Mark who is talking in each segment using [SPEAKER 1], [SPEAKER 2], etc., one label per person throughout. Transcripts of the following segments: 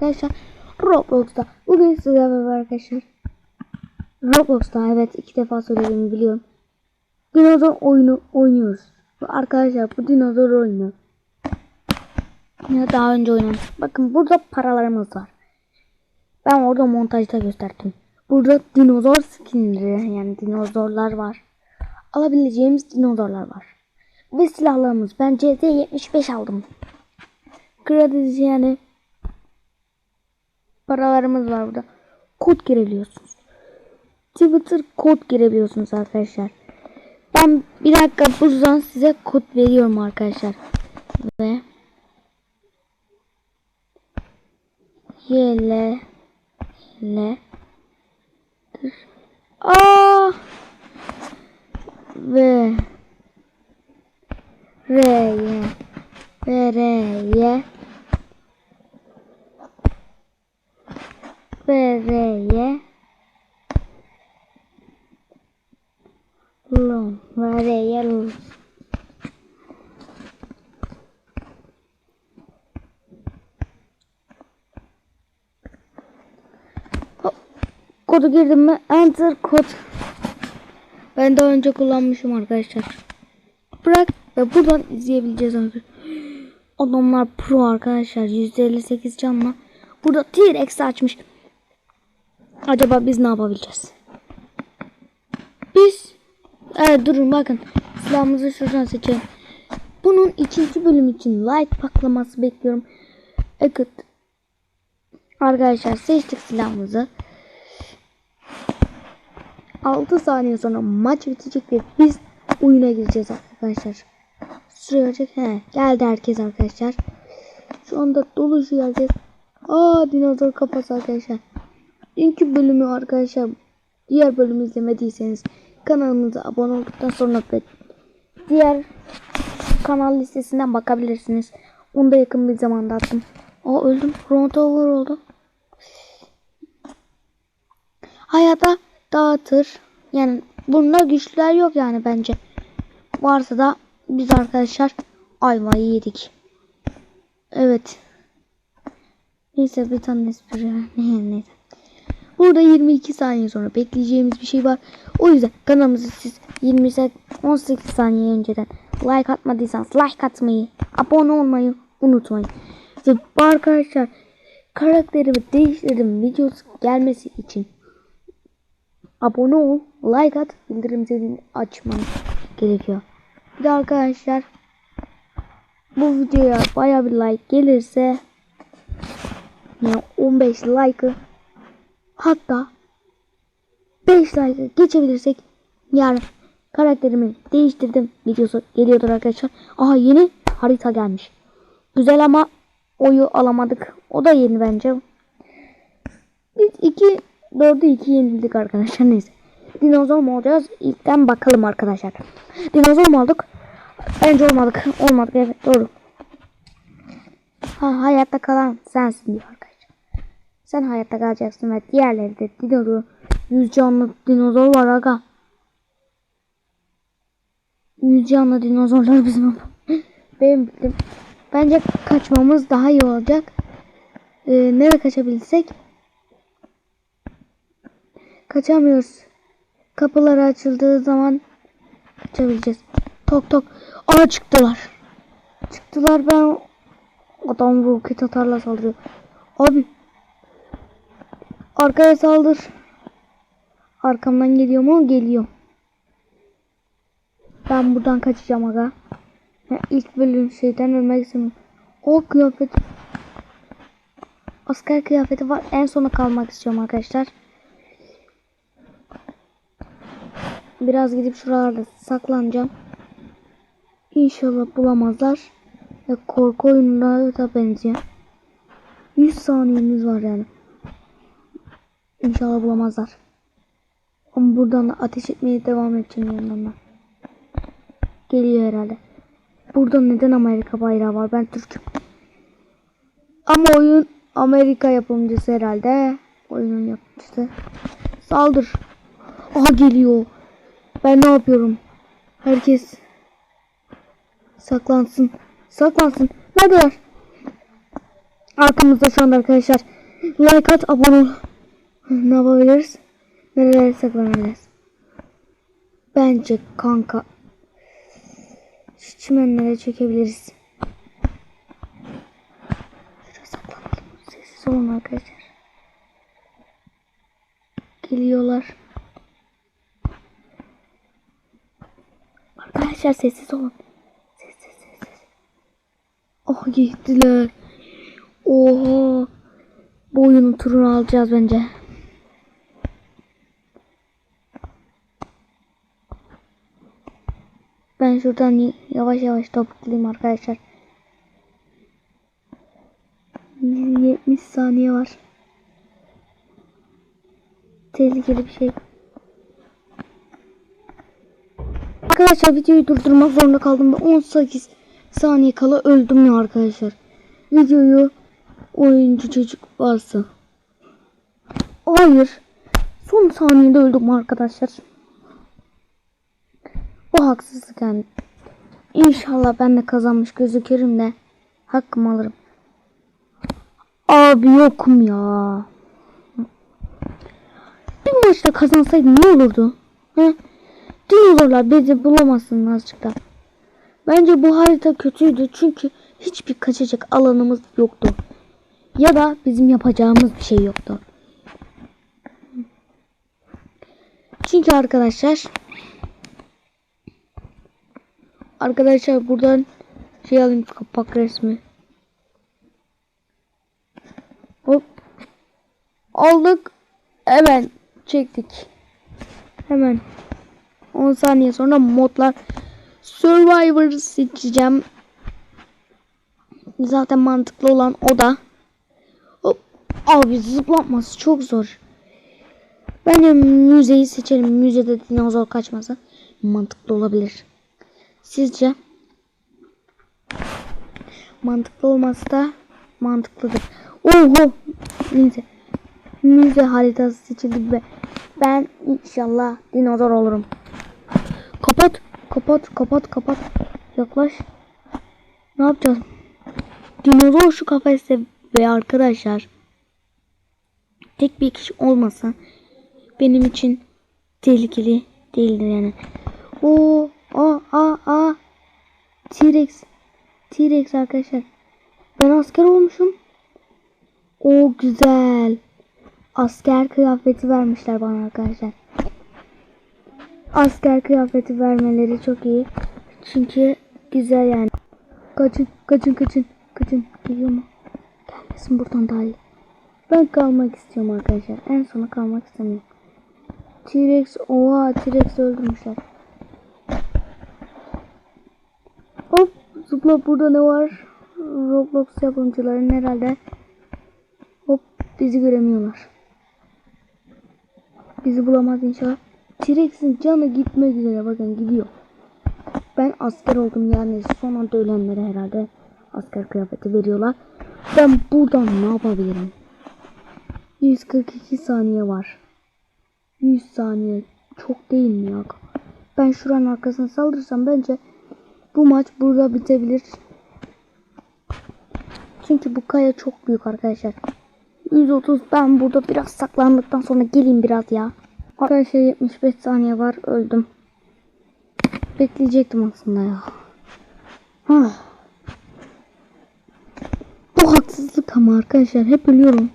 [SPEAKER 1] arkadaşlar Roblox'ta. Bugün sizlerle beraber arkadaşlar. Roblox'ta evet iki defa söylediğimi biliyorum. Dinozor oyunu oynuyoruz. Arkadaşlar bu dinozor oyunu. Ya daha önce oynamıştık. Bakın burada paralarımız var. Ben orada montajda gösterdim. Burada dinozor skinleri yani dinozorlar var. Alabileceğimiz dinozorlar var. Ve silahlarımız. Ben CZ75 aldım. Kredi yani paralarımız var burada. Kod girebiliyorsunuz. Twitter kod girebiliyorsunuz arkadaşlar. Ben bir dakika buradan size kod veriyorum arkadaşlar. Ve Yele Le A Ve R'ye Ve R'ye R'ye Lon Ve R'ye Lon Kodu girdim mi? Enter kod. Ben daha önce kullanmışım arkadaşlar. Bırak ve buradan izleyebileceğiz arkadaşlar. Adamlar pro arkadaşlar. %58 canla. Burada T-Rex açmış. Acaba biz ne yapabileceğiz? Biz Evet durun bakın. Silahımızı şuradan seçelim. Bunun ikinci bölüm için like patlaması bekliyorum. Evet. Arkadaşlar seçtik silahımızı. 6 saniye sonra maç bitecek ve biz oyuna gireceğiz arkadaşlar. Sürecek. He, geldi herkes arkadaşlar. Şu anda doluşuyor herkes. Aa dinozor kafası arkadaşlar. İlk bölümü arkadaşlar diğer bölümü izlemediyseniz kanalımıza abone olduktan sonra diğer kanal listesinden bakabilirsiniz. Onu da yakın bir zamanda attım. Aa öldüm. Rotover oldu. Hayata dağıtır. Yani bunda güçlüler yok yani bence. Varsa da biz arkadaşlar ayvayı yedik. Evet. Neyse bir tane espri. Neyse. Burada 22 saniye sonra bekleyeceğimiz bir şey var. O yüzden kanalımızı siz 28 18 saniye önceden like atmadıysanız like atmayı, abone olmayı unutmayın. Ve arkadaşlar karakterimi değiştirdim videosu gelmesi için abone ol, like at, bildirim zilini açmanız gerekiyor. Bir de arkadaşlar bu videoya baya bir like gelirse yani 15 like'ı hatta 5 like'ı geçebilirsek yarın karakterimi değiştirdim videosu geliyordur arkadaşlar. Aha yeni harita gelmiş. Güzel ama oyu alamadık. O da yeni bence. Biz iki 4'ü 2 yenildik arkadaşlar neyse. Dinozor mu olacağız? İlkten bakalım arkadaşlar. Dinozor mu olduk? Bence olmadık. Olmadık evet doğru. Ha, hayatta kalan sensin diyor. Sen hayatta kalacaksın ve diğerleri de dinozor. Yüz canlı dinozor var aga. Yüz canlı dinozorlar bizim Benim bildim. Bence kaçmamız daha iyi olacak. Ee, nereye kaçabilsek Kaçamıyoruz. Kapılar açıldığı zaman kaçabileceğiz. Tok tok. Aa çıktılar. Çıktılar ben adam roket atarla saldırıyor. Abi. Arkaya saldır. Arkamdan geliyor mu? Geliyor. Ben buradan kaçacağım aga. Ya ilk bölüm şeyden ölmek istemiyorum. O kıyafet. Asker kıyafeti var. En sona kalmak istiyorum arkadaşlar. Biraz gidip şuralarda saklanacağım. İnşallah bulamazlar. Ve korku oyununa da benziyor. 100 saniyemiz var yani. İnşallah bulamazlar. Ama buradan ateş etmeye devam edeceğim yanlarına. Geliyor herhalde. Burada neden Amerika bayrağı var? Ben Türk'üm. Ama oyun Amerika yapımcısı herhalde. Oyunun yapımcısı. Saldır. Aha geliyor. Ben ne yapıyorum? Herkes saklansın. Saklansın. Neredeler? Arkamızda şu anda arkadaşlar. Like at, abone ol. Ne yapabiliriz? Nerelere saklanabiliriz? Bence kanka. Şu çimenlere çekebiliriz. Şuraya saklanalım. Sessiz olun arkadaşlar. Geliyorlar. Arkadaşlar sessiz olun. Sessiz sessiz. Oh gittiler. Oha. Bu oyunun turunu alacağız bence. Ben şuradan yavaş yavaş topuklayayım arkadaşlar. 70 saniye var. Tehlikeli bir şey. Arkadaşlar videoyu durdurmak zorunda kaldım. ve 18 saniye kala öldüm ya arkadaşlar. Videoyu oyuncu çocuk varsa. Hayır. Son saniyede öldüm arkadaşlar. Haksızlık yani. İnşallah ben de kazanmış gözükürüm de hakkımı alırım. Abi yokum ya. Bir maçta kazansaydım ne olurdu? He? Dinozorlar bizi bulamazsın azıcık da. Bence bu harita kötüydü çünkü hiçbir kaçacak alanımız yoktu. Ya da bizim yapacağımız bir şey yoktu. Çünkü arkadaşlar Arkadaşlar buradan şey alayım kapak resmi. Hop. Aldık. Hemen çektik. Hemen 10 saniye sonra modlar Survivor seçeceğim. Zaten mantıklı olan o da. Hop. Abi zıplatması çok zor. Bence müzeyi seçelim. Müzede dinozor kaçmasa mantıklı olabilir. Sizce? Mantıklı olması da mantıklıdır. Oho! Neyse. Müze haritası seçildi ve ben inşallah dinozor olurum. Kapat, kapat, kapat, kapat. Yaklaş. Ne yapacağız? Dinozor şu kafeste ve arkadaşlar tek bir kişi olmasa benim için tehlikeli değildir yani. O a a a T-Rex T-Rex arkadaşlar. Ben asker olmuşum. O güzel. Asker kıyafeti vermişler bana arkadaşlar. Asker kıyafeti vermeleri çok iyi. Çünkü güzel yani. Kaçın, kaçın, kaçın, kaçın. Geliyor mu? Gelmesin buradan daha iyi. Ben kalmak istiyorum arkadaşlar. En sona kalmak istemiyorum. T-Rex, oha T-Rex öldürmüşler. Hop zıpla burada ne var? Roblox yapımcıların herhalde. Hop bizi göremiyorlar. Bizi bulamaz inşallah. T-Rex'in canı gitmek üzere bakın gidiyor. Ben asker oldum yani son anda ölenlere herhalde asker kıyafeti veriyorlar. Ben buradan ne yapabilirim? 142 saniye var. 100 saniye çok değil mi ya? Ben şuranın arkasına saldırsam bence bu maç burada bitebilir. Çünkü bu kaya çok büyük arkadaşlar. 130 ben burada biraz saklandıktan sonra geleyim biraz ya. Arkadaşlar 75 saniye var öldüm. Bekleyecektim aslında ya. Ah. Bu haksızlık ama arkadaşlar hep ölüyorum.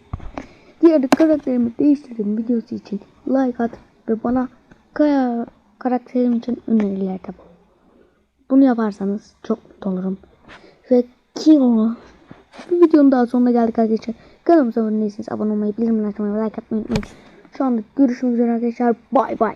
[SPEAKER 1] Diğer karakterimi değiştirdim videosu için like at ve bana kaya karakterim için önerilerde bulun. Bunu yaparsanız çok mutlu olurum. Ve ki onu bir videonun daha sonuna geldik arkadaşlar. Kanalımıza abone değilseniz abone olmayı, bildirimleri açmayı, like atmayı unutmayın. Şu anda görüşmek üzere arkadaşlar. Bay bay.